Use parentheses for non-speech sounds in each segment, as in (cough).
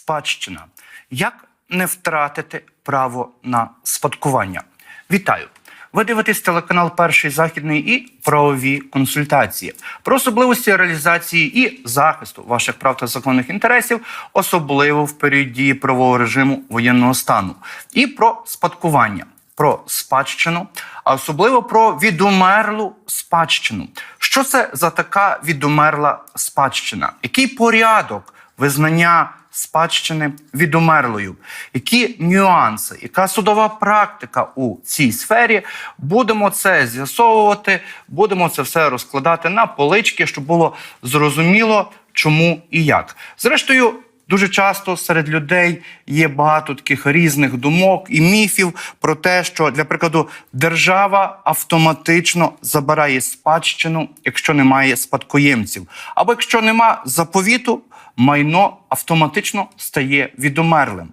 спадщина? Як не втратити право на спадкування? Вітаю! Ви дивитесь телеканал Перший західний і правові консультації про особливості реалізації і захисту ваших прав та законних інтересів, особливо в період дії правового режиму воєнного стану, і про спадкування, про спадщину, а особливо про відумерлу спадщину. Що це за така відумерла спадщина? Який порядок визнання? Спадщини від умерлою. які нюанси, яка судова практика у цій сфері. Будемо це з'ясовувати, будемо це все розкладати на полички, щоб було зрозуміло, чому і як. Зрештою, дуже часто серед людей є багато таких різних думок і міфів про те, що для прикладу держава автоматично забирає спадщину, якщо немає спадкоємців, або якщо нема заповіту майно автоматично стає відумерлим.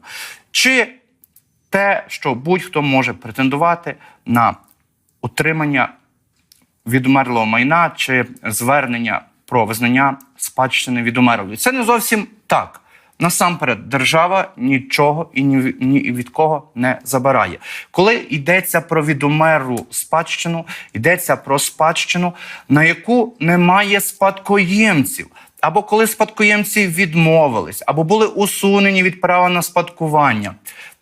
Чи те, що будь-хто може претендувати на утримання відумерлого майна чи звернення про визнання спадщини відумерлої. Це не зовсім так. Насамперед, держава нічого і ні, від кого не забирає. Коли йдеться про відумерлу спадщину, йдеться про спадщину, на яку немає спадкоємців. Або коли спадкоємці відмовились, або були усунені від права на спадкування,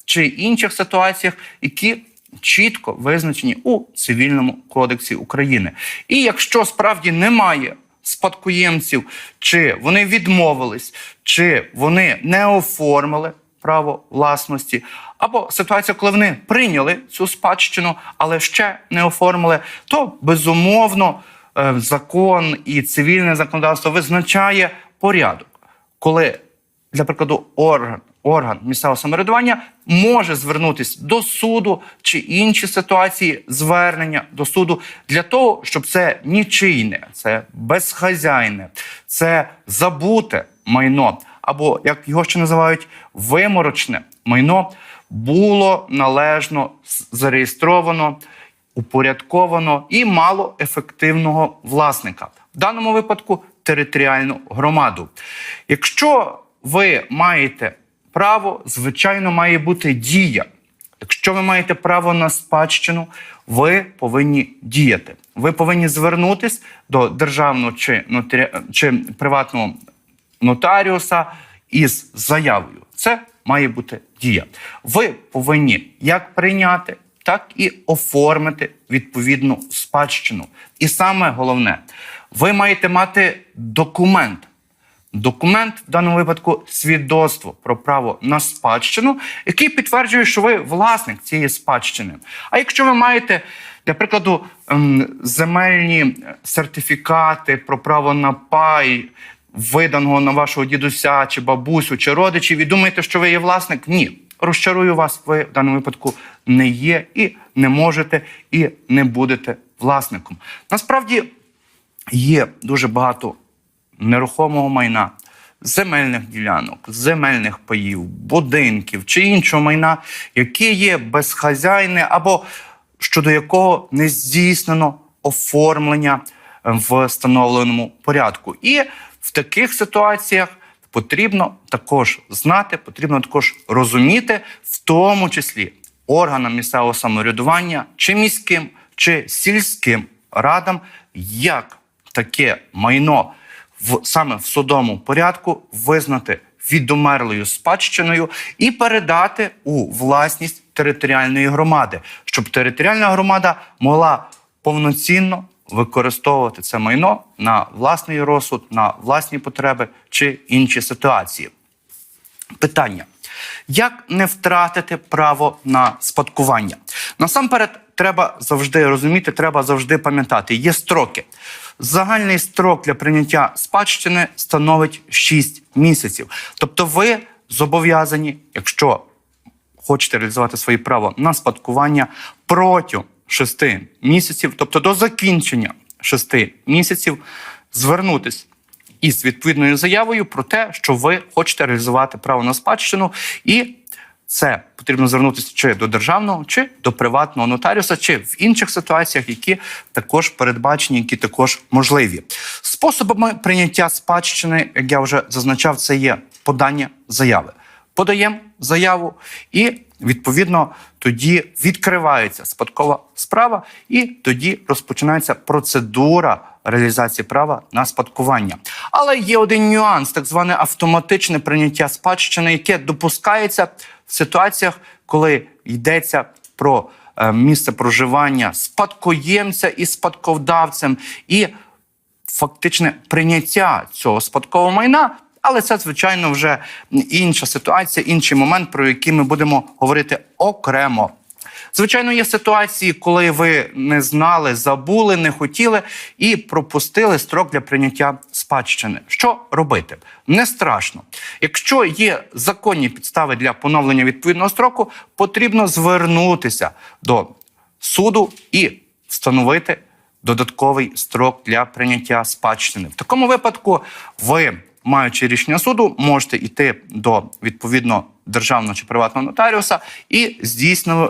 чи інших ситуаціях, які чітко визначені у цивільному кодексі України. І якщо справді немає спадкоємців, чи вони відмовились, чи вони не оформили право власності, або ситуація, коли вони прийняли цю спадщину, але ще не оформили, то безумовно е, закон і цивільне законодавство визначає порядок, коли, для прикладу, орган. Орган місцевого самоврядування може звернутися до суду чи інші ситуації звернення до суду для того, щоб це нічийне, це безхазяйне, це забуте майно, або як його ще називають виморочне майно, було належно зареєстровано, упорядковано і мало ефективного власника. В даному випадку територіальну громаду. Якщо ви маєте право, звичайно, має бути дія. Якщо ви маєте право на спадщину, ви повинні діяти. Ви повинні звернутися до державного чи, нотарі... чи приватного нотаріуса із заявою. Це має бути дія. Ви повинні як прийняти, так і оформити відповідну спадщину. І саме головне, ви маєте мати документ. Документ в даному випадку свідоцтво про право на спадщину, який підтверджує, що ви власник цієї спадщини. А якщо ви маєте, для прикладу, ем, земельні сертифікати про право на пай, виданого на вашого дідуся чи бабусю, чи родичів, і думаєте, що ви є власник? Ні. Розчарую вас, ви в даному випадку не є і не можете, і не будете власником. Насправді є дуже багато нерухомого майна, земельних ділянок, земельних паїв, будинків чи іншого майна, яке є безхазяйне або щодо якого не здійснено оформлення в встановленому порядку. І в таких ситуаціях потрібно також знати, потрібно також розуміти, в тому числі органам місцевого самоврядування, чи міським, чи сільським радам, як таке майно в саме в судовому порядку визнати відумерлою спадщиною і передати у власність територіальної громади, щоб територіальна громада могла повноцінно використовувати це майно на власний розсуд, на власні потреби чи інші ситуації. Питання: як не втратити право на спадкування? Насамперед, треба завжди розуміти, треба завжди пам'ятати, є строки. Загальний строк для прийняття спадщини становить 6 місяців. Тобто, ви зобов'язані, якщо хочете реалізувати своє право на спадкування протягом 6 місяців, тобто до закінчення 6 місяців, звернутись із відповідною заявою про те, що ви хочете реалізувати право на спадщину і це потрібно звернутися чи до державного, чи до приватного нотаріуса, чи в інших ситуаціях, які також передбачені, які також можливі. Способами прийняття спадщини, як я вже зазначав, це є подання заяви. Подаємо заяву, і відповідно тоді відкривається спадкова справа, і тоді розпочинається процедура реалізації права на спадкування. Але є один нюанс, так зване автоматичне прийняття спадщини, яке допускається в ситуаціях, коли йдеться про е, місце проживання спадкоємця і спадковдавцем, і фактичне прийняття цього спадкового майна. Але це, звичайно, вже інша ситуація, інший момент, про який ми будемо говорити окремо. Звичайно, є ситуації, коли ви не знали, забули, не хотіли і пропустили строк для прийняття спадщини. Що робити? Не страшно. Якщо є законні підстави для поновлення відповідного строку, потрібно звернутися до суду і встановити додатковий строк для прийняття спадщини. В такому випадку ви, маючи рішення суду, можете йти до відповідно державного чи приватного нотаріуса і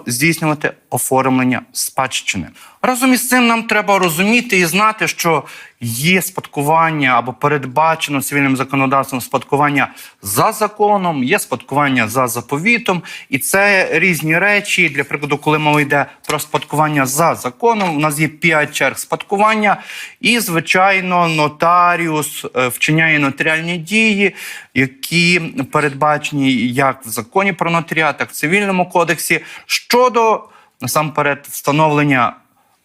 здійснювати, оформлення спадщини. Разом із цим нам треба розуміти і знати, що є спадкування або передбачено цивільним законодавством спадкування за законом, є спадкування за заповітом, і це різні речі. Для прикладу, коли мова йде про спадкування за законом, у нас є п'ять черг спадкування, і звичайно, нотаріус е, вчиняє нотаріальні дії, які передбачені як в законі про нотаріат, так в цивільному кодексі щодо насамперед встановлення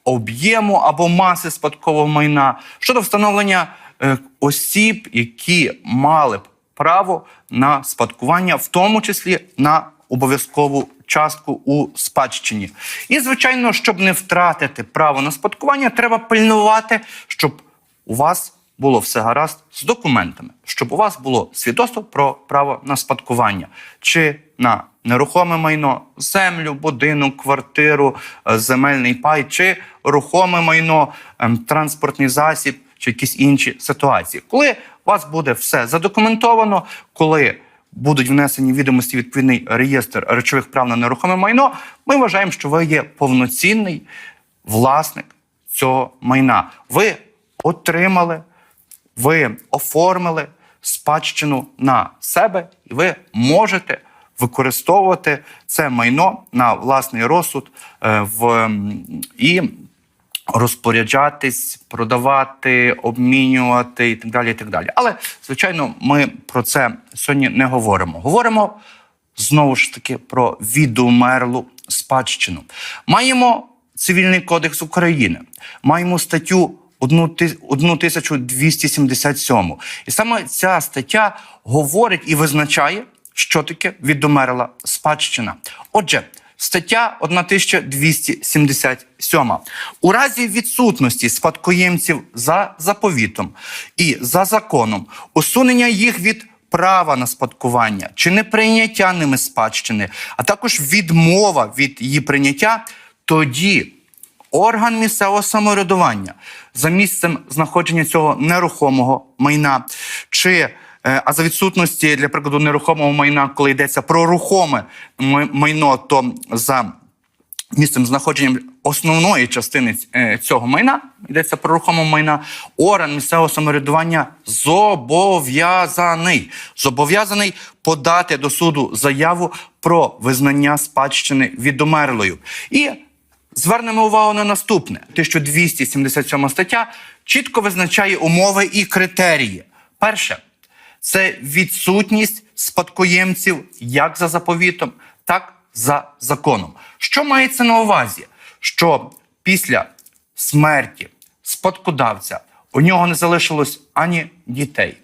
об'єму або маси спадкового майна щодо встановлення е, осіб, які мали б право на спадкування, в тому числі на обов'язкову частку у спадщині. І, звичайно, щоб не втратити право на спадкування, треба пильнувати, щоб у вас було все гаразд з документами, щоб у вас було свідоцтво про право на спадкування чи на нерухоме майно, землю, будинок, квартиру, е, земельний пай, чи рухоме майно, ем, транспортний засіб, чи якісь інші ситуації. Коли у вас буде все задокументовано, коли будуть внесені відомості відповідний реєстр речових прав на нерухоме майно, ми вважаємо, що ви є повноцінний власник цього майна. Ви отримали, ви оформили спадщину на себе, і ви можете використовувати це майно на власний розсуд е, в, і розпоряджатись, продавати, обмінювати і так далі. І так далі. Але, звичайно, ми про це сьогодні не говоримо. Говоримо знову ж таки про відумерлу спадщину. Маємо Цивільний кодекс України, маємо статтю 1277. І саме ця стаття говорить і визначає, що таке відомерла спадщина. Отже, стаття 1277. У разі відсутності спадкоємців за заповітом і за законом, усунення їх від права на спадкування чи неприйняття ними спадщини, а також відмова від її прийняття, тоді орган місцевого самоврядування за місцем знаходження цього нерухомого майна, чи е, а за відсутності для прикладу нерухомого майна, коли йдеться про рухоме майно, то за місцем знаходження основної частини е, цього майна, йдеться про рухоме майна, орган місцевого самоврядування зобов'язаний зобов'язаний подати до суду заяву про визнання спадщини відомерлою. І звернемо увагу на наступне: 1277 стаття чітко визначає умови і критерії. Перше це відсутність спадкоємців як за заповітом, так за законом. Що мається на увазі? Що після смерті спадкодавця у нього не залишилось ані дітей,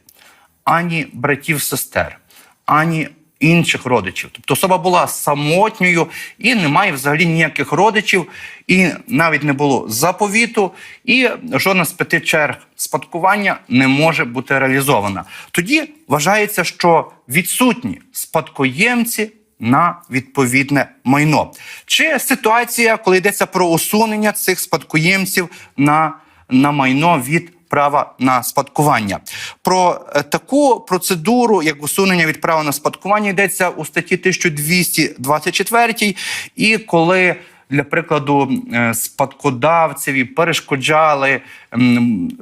ані братів, сестер, ані інших родичів. Тобто особа була самотньою і немає взагалі ніяких родичів, і навіть не було заповіту, і жодна з п'яти черг спадкування не може бути реалізована. Тоді вважається, що відсутні спадкоємці. На відповідне майно. Чи ситуація, коли йдеться про усунення цих спадкоємців на, на майно від права на спадкування. Про е, таку процедуру, як усунення від права на спадкування, йдеться у статті 1224, і коли для прикладу, е, спадкодавцеві перешкоджали,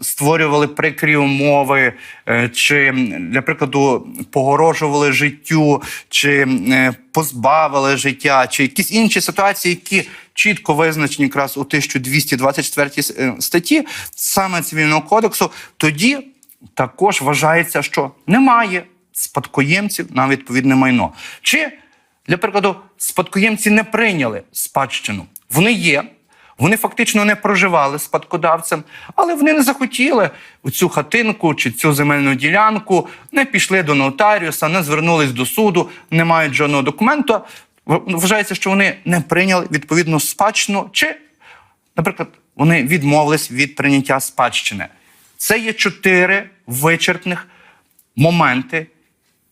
створювали прикрі умови, е, чи для прикладу погорожували життю, чи позбавили життя, чи якісь інші ситуації, які чітко визначені якраз у 1224 е, статті саме цивільного кодексу, тоді також вважається, що немає спадкоємців на відповідне майно. Чи для прикладу, спадкоємці не прийняли спадщину. Вони є, вони фактично не проживали спадкодавцем, але вони не захотіли цю хатинку чи цю земельну ділянку, не пішли до нотаріуса, не звернулись до суду, не мають жодного документу. В- Вважається, що вони не прийняли відповідну спадщину, чи, наприклад, вони відмовились від прийняття спадщини. Це є чотири вичерпних моменти,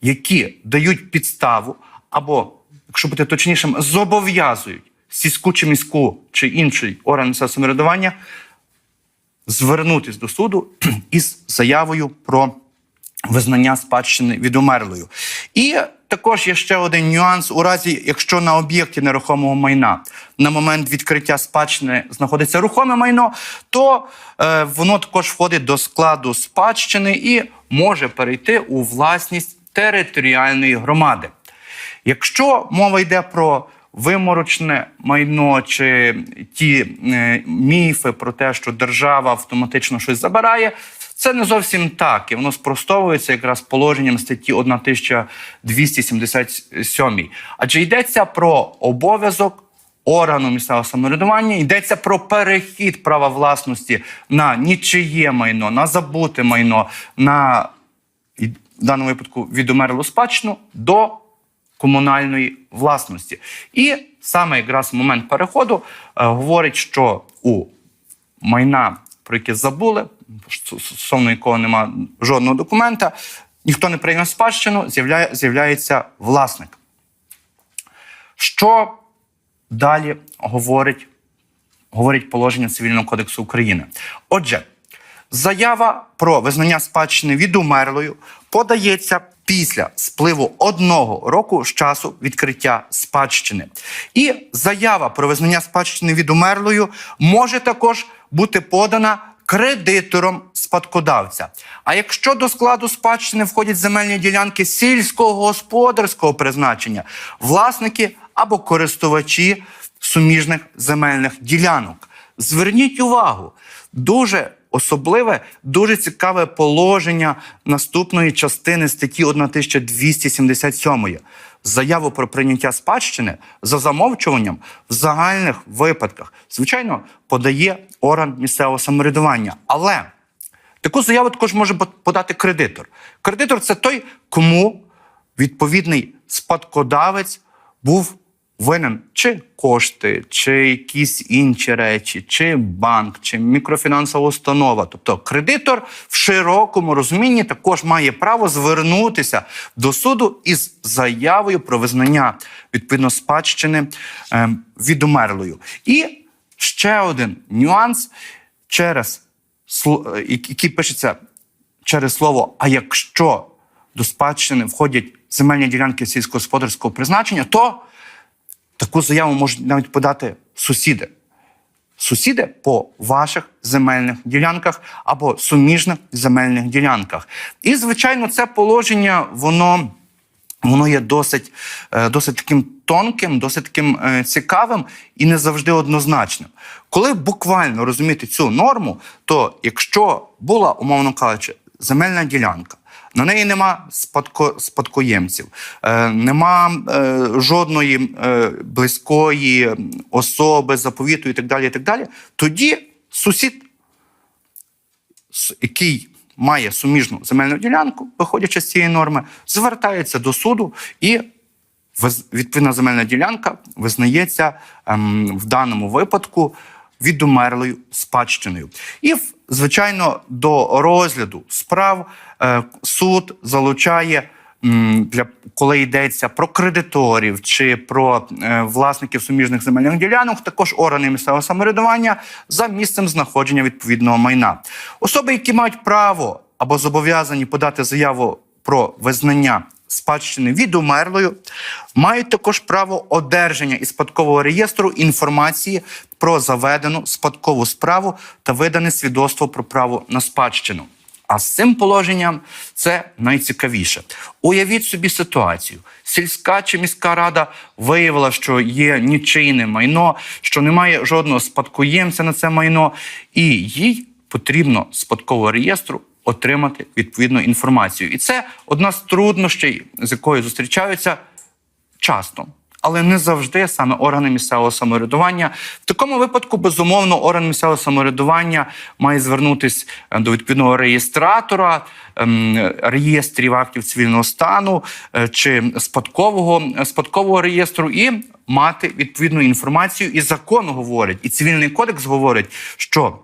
які дають підставу, або, якщо бути точнішим, зобов'язують сільську чи міську чи інший орган самоврядування звернутись до суду (clears throat) із заявою про визнання спадщини відумерлою. І також є ще один нюанс у разі, якщо на об'єкті нерухомого майна на момент відкриття спадщини знаходиться рухоме майно, то е, воно також входить до складу спадщини і може перейти у власність територіальної громади. Якщо мова йде про виморочне майно чи ті е, міфи про те, що держава автоматично щось забирає, це не зовсім так. І воно спростовується якраз положенням статті 1277. Адже йдеться про обов'язок органу місцевого самоврядування, йдеться про перехід права власності на нічиє майно, на забуте майно, на в даному випадку відомерлу спадщину до комунальної власності. І саме якраз момент переходу е, говорить, що у майна, про яке забули, стосовно якого немає жодного документа, ніхто не прийняв спадщину, з'являє, з'являється власник. Що далі говорить, говорить положення Цивільного кодексу України? Отже, Заява про визнання спадщини відумерлою подається після спливу одного року з часу відкриття спадщини. І заява про визнання спадщини відумерлою може також бути подана кредитором спадкодавця. А якщо до складу спадщини входять земельні ділянки сільськогосподарського призначення, власники або користувачі суміжних земельних ділянок. Зверніть увагу, дуже особливе, дуже цікаве положення наступної частини статті 1277. Заяву про прийняття спадщини за замовчуванням в загальних випадках, звичайно, подає орган місцевого самоврядування. Але таку заяву також може подати кредитор. Кредитор це той, кому відповідний спадкодавець був винен чи кошти, чи якісь інші речі, чи банк, чи мікрофінансова установа. Тобто кредитор в широкому розумінні також має право звернутися до суду із заявою про визнання відповідно спадщини е, відумерлою. І ще один нюанс через е, який пишеться через слово, а якщо до спадщини входять земельні ділянки сільськогосподарського призначення, то таку заяву можуть навіть подати сусіди. Сусіди по ваших земельних ділянках або суміжних земельних ділянках. І, звичайно, це положення, воно. Воно є досить, е, досить таким тонким, досить таким е, цікавим і не завжди однозначним. Коли буквально розуміти цю норму, то якщо була, умовно кажучи, земельна ділянка, на неї нема спадко, спадкоємців, е, нема е, жодної е, близької особи, заповіту і так далі. і так далі, Тоді сусід, який має суміжну земельну ділянку, виходячи з цієї норми, звертається до суду і відповідна земельна ділянка визнається ем, в даному випадку відумерлою спадщиною. І, звичайно, до розгляду справ е, суд залучає для коли йдеться про кредиторів чи про е, власників суміжних земельних ділянок, також органи місцевого самоврядування за місцем знаходження відповідного майна. Особи, які мають право або зобов'язані подати заяву про визнання спадщини від умерлою, мають також право одержання із спадкового реєстру інформації про заведену спадкову справу та видане свідоцтво про право на спадщину. А з цим положенням це найцікавіше. Уявіть собі ситуацію: сільська чи міська рада виявила, що є нічийне майно, що немає жодного спадкоємця на це майно, і їй потрібно спадкового реєстру отримати відповідну інформацію. І це одна з труднощей, з якою зустрічаються часто. Але не завжди саме органи місцевого самоврядування. В такому випадку, безумовно, орган місцевого самоврядування має звернутися е, до відповідного реєстратора ем, реєстрів актів цивільного стану е, чи спадкового, е, спадкового реєстру і мати відповідну інформацію. І закон говорить, і цивільний кодекс говорить, що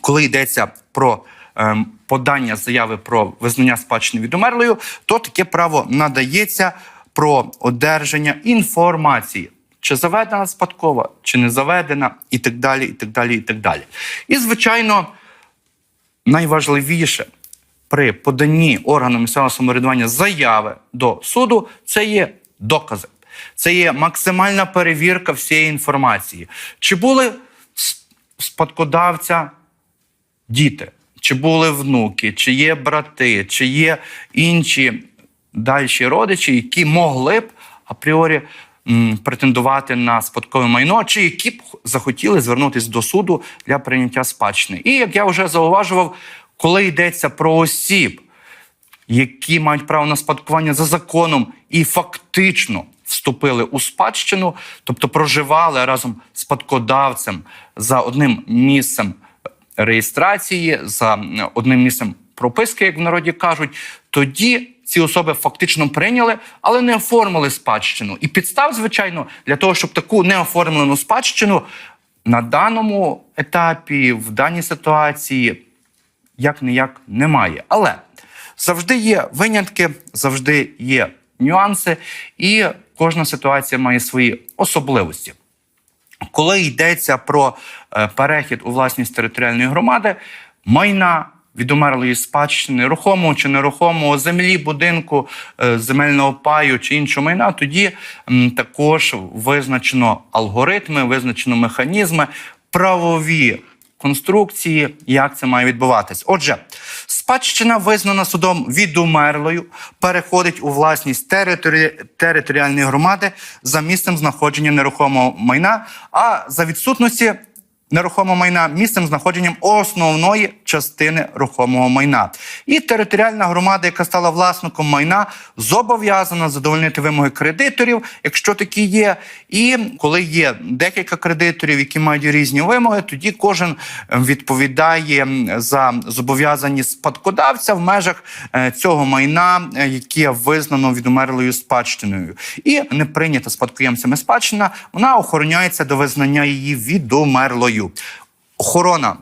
коли йдеться про ем, подання заяви про визнання спадщини від умерлою, то таке право надається про одержання інформації. Чи заведена спадкова, чи не заведена, і так далі, і так далі, і так далі. І, звичайно, найважливіше при поданні органу місцевого самоврядування заяви до суду це є докази. Це є максимальна перевірка всієї інформації. Чи були спадкодавця діти, чи були внуки, чи є брати, чи є інші дальші родичі, які могли б апріорі претендувати на спадкове майно, чи які б захотіли звернутися до суду для прийняття спадщини. І як я вже зауважував, коли йдеться про осіб, які мають право на спадкування за законом і фактично вступили у спадщину, тобто проживали разом з спадкодавцем за одним місцем реєстрації, за одним місцем прописки, як в народі кажуть, тоді ці особи фактично прийняли, але не оформили спадщину. І підстав, звичайно, для того, щоб таку неоформлену спадщину на даному етапі, в даній ситуації як ніяк немає. Але завжди є винятки, завжди є нюанси, і кожна ситуація має свої особливості. Коли йдеться про е, перехід у власність територіальної громади, майна від умерлої спадщини, рухомого чи нерухомого землі, будинку, е, земельного паю чи іншого майна, тоді також визначено алгоритми, визначено механізми, правові конструкції, як це має відбуватись. Отже, спадщина визнана судом відумерлою, переходить у власність територі... територіальної громади за місцем знаходження нерухомого майна, а за відсутності нерухомого майна місцем знаходженням основної частини рухомого майна. І територіальна громада, яка стала власником майна, зобов'язана задовольнити вимоги кредиторів, якщо такі є. І коли є декілька кредиторів, які мають різні вимоги, тоді кожен е, відповідає за зобов'язані спадкодавця в межах е, цього майна, е, яке визнано відумерлою спадщиною. І не прийнята спадкоємцями спадщина, вона охороняється до визнання її відумерлою. Охорона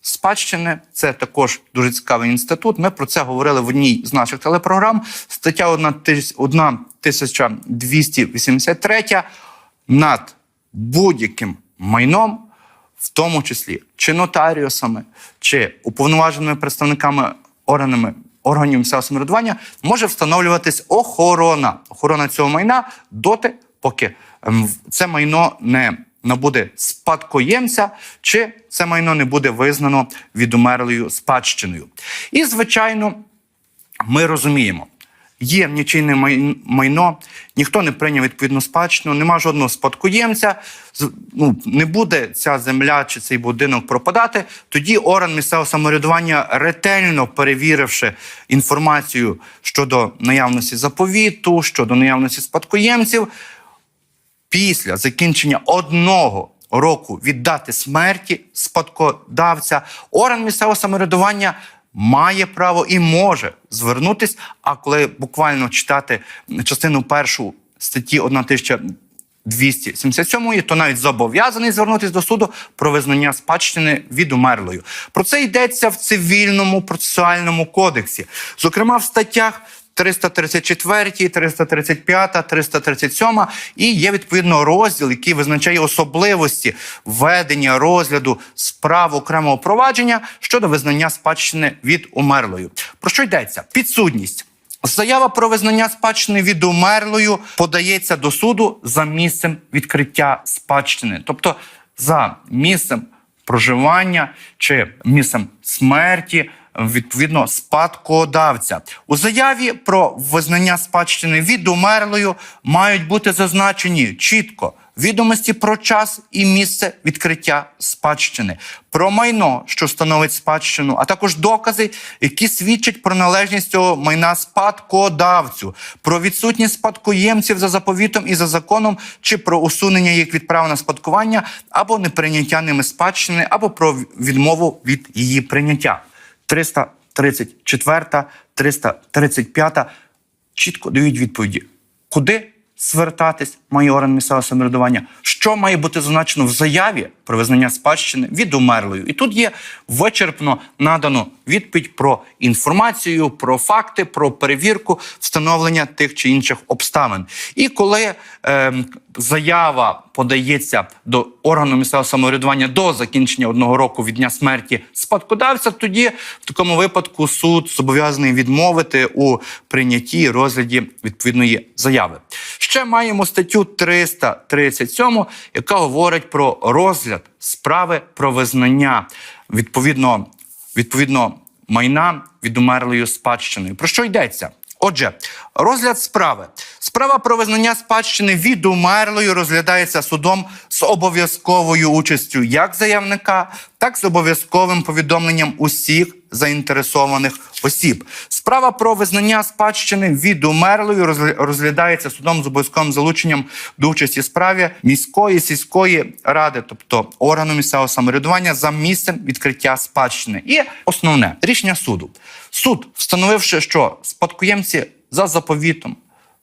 спадщини це також дуже цікавий інститут. Ми про це говорили в одній з наших телепрограм. Стаття 1283 над будь-яким майном, в тому числі чи нотаріусами, чи уповноваженими представниками органами. Органів місцевого самоврядування може встановлюватись охорона. Охорона цього майна доти, поки ем, це майно не набуде спадкоємця, чи це майно не буде визнано відумерлою спадщиною. І, звичайно, ми розуміємо, є нічийне май- майно, ніхто не прийняв відповідну спадщину, нема жодного спадкоємця, ну, не буде ця земля чи цей будинок пропадати. Тоді орган місцевого самоврядування, ретельно перевіривши інформацію щодо наявності заповіту, щодо наявності спадкоємців, після закінчення одного року від дати смерті спадкодавця, орган місцевого самоврядування має право і може звернутись. А коли буквально читати частину першу статті 1277, то навіть зобов'язаний звернутися до суду про визнання спадщини відумерлою. Про це йдеться в цивільному процесуальному кодексі, зокрема в статтях 334, 335, 337 і є відповідно розділ, який визначає особливості ведення розгляду справ окремого провадження щодо визнання спадщини від умерлою. Про що йдеться? Підсудність. Заява про визнання спадщини від умерлою подається до суду за місцем відкриття спадщини, тобто за місцем проживання чи місцем смерті. Відповідно, спадкодавця у заяві про визнання спадщини від умерлою мають бути зазначені чітко відомості про час і місце відкриття спадщини, про майно, що становить спадщину, а також докази, які свідчать про належність цього майна спадкодавцю, про відсутність спадкоємців за заповітом і за законом, чи про усунення їх від права на спадкування, або неприйняття ними спадщини, або про відмову від її прийняття. 334, 335 чітко дають відповіді, куди звертатись має орган місцевого самоврядування, що має бути зазначено в заяві про визнання спадщини від умерлою. І тут є вичерпно надано відповідь про інформацію, про факти, про перевірку встановлення тих чи інших обставин. І коли е, заява подається до органу місцевого самоврядування до закінчення одного року від дня смерті спадкодавця, тоді в такому випадку суд зобов'язаний відмовити у прийнятті розгляді відповідної заяви. Ще маємо статтю 337, яка говорить про розгляд справи про визнання відповідно, відповідно майна від умерлою спадщиною. Про що йдеться? Отже, розгляд справи. Справа про визнання спадщини від умерлою розглядається судом з обов'язковою участю як заявника, так і з обов'язковим повідомленням усіх заінтересованих осіб. Справа про визнання спадщини від умерлою розглядається судом з обов'язковим залученням до участі справі міської сільської ради, тобто органу місцевого самоврядування за місцем відкриття спадщини. І основне рішення суду. Суд, встановивши, що спадкоємці за заповітом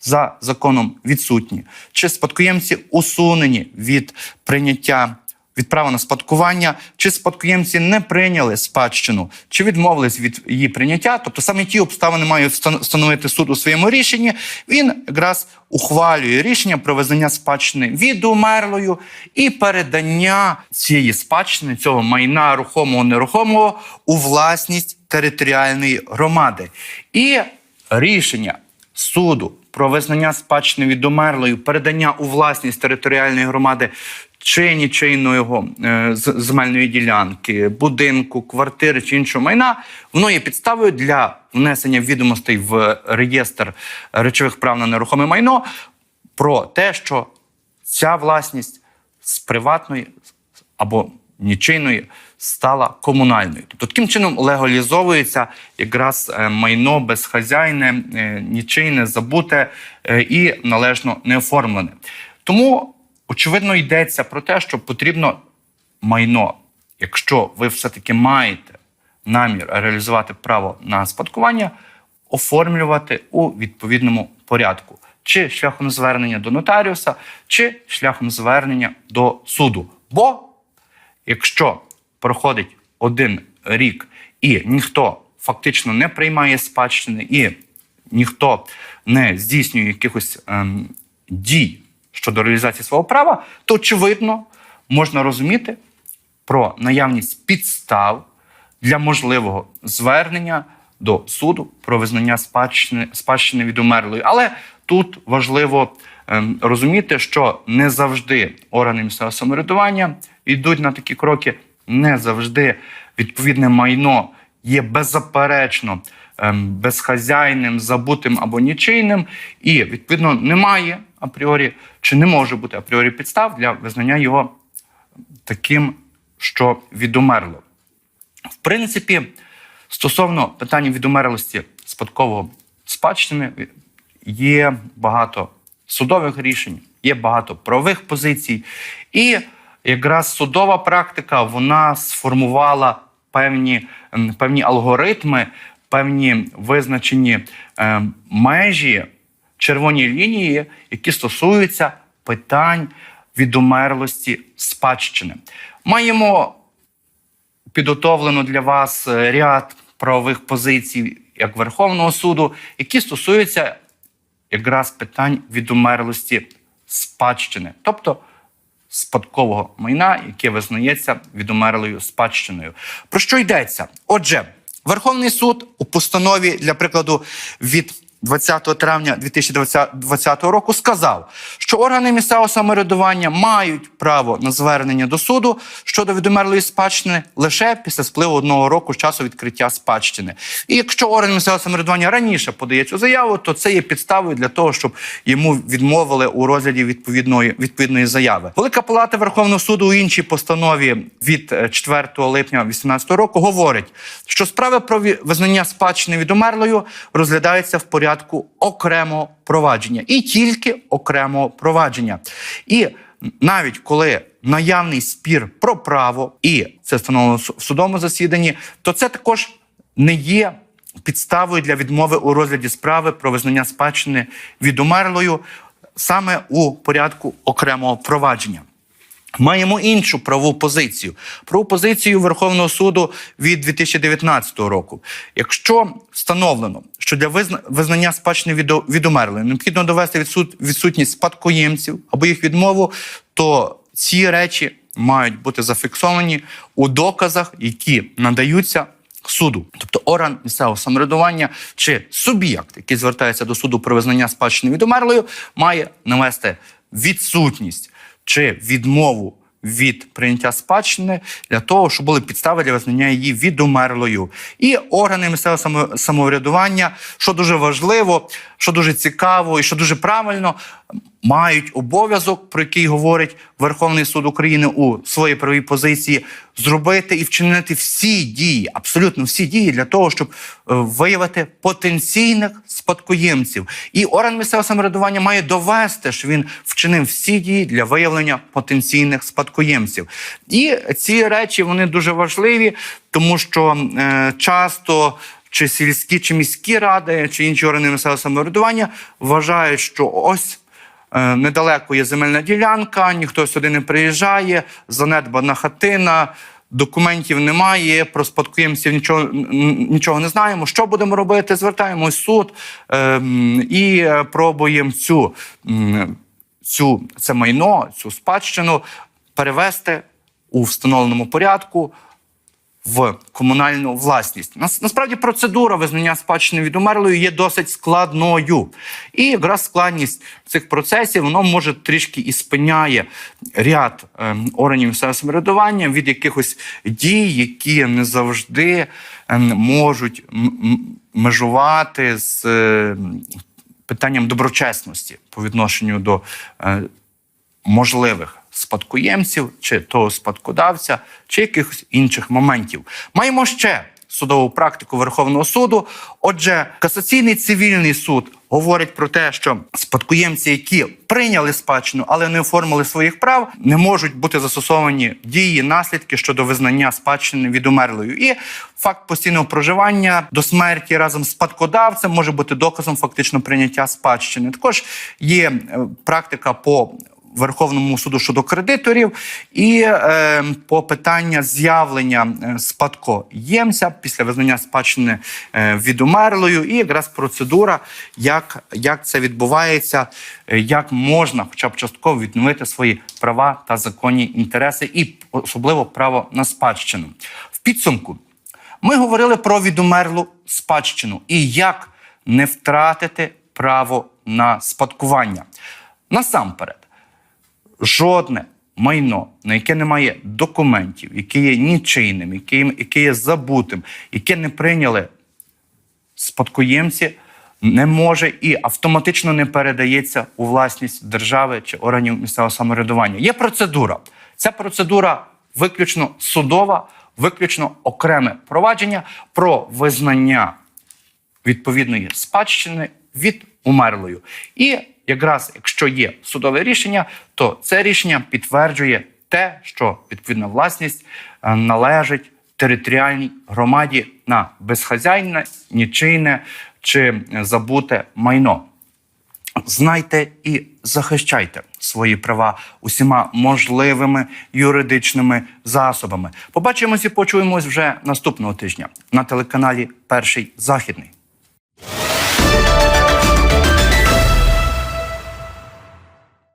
за законом відсутні, чи спадкоємці усунені від прийняття від права на спадкування, чи спадкоємці не прийняли спадщину, чи відмовились від її прийняття, тобто саме ті обставини має встановити суд у своєму рішенні. Він якраз ухвалює рішення про визнання спадщини від умерлою і передання цієї спадщини, цього майна рухомого нерухомого у власність територіальної громади. І рішення суду про визнання спадщини від умерлою, передання у власність територіальної громади чи нічийного е, з- земельної ділянки, будинку, квартири чи іншого майна, воно є підставою для внесення відомостей в реєстр речових прав на нерухоме майно про те, що ця власність з приватної або нічийної стала комунальною. Тобто таким чином легалізовується якраз е, майно безхазяйне, е, нічийне, забуте е, і належно не оформлене. Тому, очевидно, йдеться про те, що потрібно майно, якщо ви все-таки маєте намір реалізувати право на спадкування, оформлювати у відповідному порядку, чи шляхом звернення до нотаріуса, чи шляхом звернення до суду. Бо якщо проходить один рік і ніхто фактично не приймає спадщини, і ніхто не здійснює якихось ем, дій щодо реалізації свого права, то очевидно можна розуміти про наявність підстав для можливого звернення до суду про визнання спадщини, спадщини від умерлої. Але тут важливо ем, розуміти, що не завжди органи місцевого самоврядування йдуть на такі кроки, не завжди відповідне майно є беззаперечно ем, безхазяйним, забутим або нічийним, і відповідно немає апріорі чи не може бути апріорі підстав для визнання його таким, що відумерло. В принципі, стосовно питання відумерлості спадкового спадщини, є багато судових рішень, є багато правових позицій, і якраз судова практика вона сформувала певні, певні алгоритми, певні визначені е, межі, червоні лінії, які стосуються питань відумерлості спадщини. Маємо підготовлено для вас е, ряд правових позицій, як Верховного суду, які стосуються якраз питань відумерлості спадщини, тобто спадкового майна, яке визнається відумерлою спадщиною. Про що йдеться? Отже, Верховний суд у постанові, для прикладу, від 20 травня 2020 року сказав, що органи місцевого самоврядування мають право на звернення до суду щодо відомерлої спадщини лише після спливу одного року з часу відкриття спадщини. І якщо орган місцевого самоврядування раніше подає цю заяву, то це є підставою для того, щоб йому відмовили у розгляді відповідної відповідної заяви. Велика палата Верховного суду у іншій постанові від е, 4 липня 2018 року говорить, що справи про визнання спадщини відомерлою розглядаються в порядку окремого провадження і тільки окремого провадження. І навіть коли наявний спір про право, і це встановлено в судовому засіданні, то це також не є підставою для відмови у розгляді справи про визнання спадщини відомерлою саме у порядку окремого провадження. Маємо іншу правову позицію. Правову позицію Верховного суду від 2019 року. Якщо встановлено, що для визна- визнання спадщини відо- відомерлої необхідно довести відсут- відсутність спадкоємців або їх відмову, то ці речі мають бути зафіксовані у доказах, які надаються суду, тобто орган місцевого самоврядування чи суб'єкт, який звертається до суду про визнання спадщини відомерлою, має навести відсутність чи відмову від прийняття спадщини для того, щоб були підстави для визнання її відумерлою. І органи місцевого самоврядування, що дуже важливо, що дуже цікаво і що дуже правильно, мають обов'язок, про який говорить Верховний суд України у своїй правовій позиції, зробити і вчинити всі дії, абсолютно всі дії для того, щоб е, виявити потенційних спадкоємців. І орган місцевого самоврядування має довести, що він вчинив всі дії для виявлення потенційних спадкоємців. І ці речі вони дуже важливі, тому що е, часто. Чи сільські, чи міські ради, чи інші органи місцевого самоврядування вважають, що ось Недалеко є земельна ділянка, ніхто сюди не приїжджає, занедбана хатина, документів немає, про спадкоємців нічого, нічого не знаємо. Що будемо робити? Звертаємось в суд ем, і е, пробуємо цю, цю це майно, цю спадщину перевести у встановленому порядку в комунальну власність. Нас, насправді процедура визнання спадщини відумерлою є досить складною. І якраз складність цих процесів воно може трішки і спиняє ряд ем, органів місцевого самоврядування від якихось дій, які не завжди ем, можуть межувати з е, питанням доброчесності по відношенню до е, можливих спадкоємців, чи того спадкодавця, чи якихось інших моментів. Маємо ще судову практику Верховного суду. Отже, касаційний цивільний суд говорить про те, що спадкоємці, які прийняли спадщину, але не оформили своїх прав, не можуть бути застосовані дії, наслідки щодо визнання спадщини відумерлою. І факт постійного проживання до смерті разом з спадкодавцем може бути доказом фактично прийняття спадщини. Також є е, практика по Верховному суду щодо кредиторів і е, по питання з'явлення е, спадкоємця після визнання спадщини е, відумерлою, і якраз процедура, як, як це відбувається, е, як можна, хоча б частково відновити свої права та законні інтереси, і особливо право на спадщину. В підсумку ми говорили про відумерлу спадщину і як не втратити право на спадкування. Насамперед, жодне майно, на яке немає документів, яке є нічийним, яке, є- забутим, яке не прийняли спадкоємці, не може і автоматично не передається у власність держави чи органів місцевого самоврядування. Є процедура. Ця процедура виключно судова, виключно окреме провадження про визнання відповідної спадщини від умерлою. І якраз якщо є судове рішення, то це рішення підтверджує те, що відповідна власність е, належить територіальній громаді на безхазяйне, нічийне чи е, забуте майно. Знайте і захищайте свої права усіма можливими юридичними засобами. Побачимось і почуємось вже наступного тижня на телеканалі Перший Західний.